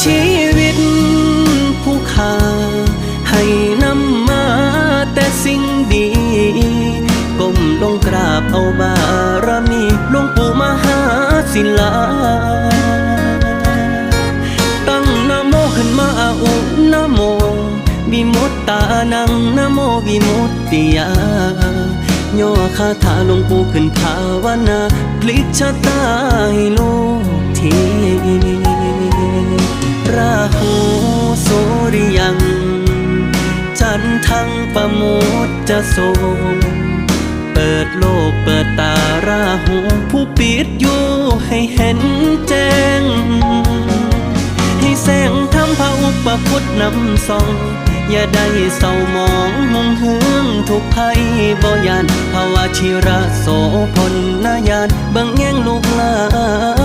ชีวิตผู้ค่าให้นำมาแต่สิ่งดีก้มลงกราบเอาบารมีหลวงปู่มหาศิลา ตั้งนโมขึ้นมาอุนโมวิมุตตานังนโมวิมุตติยาย่อคาถาหลวงปู่ขึ้นภาวนาพลิกชะตาให้โล โสริยัง จันทังประโมทจะโสมเปิดโลกเปิดตาราหูผู้ปิดอยู่ให้เห็นแจ้ง ให้แสงทำพระอุปพุทธนำส่อง อย่าได้เศร้ามองหงเฮืองทุกภัยบ่ยานภาวะชิระโสพลนายานบิ่งแย่งลูกลาน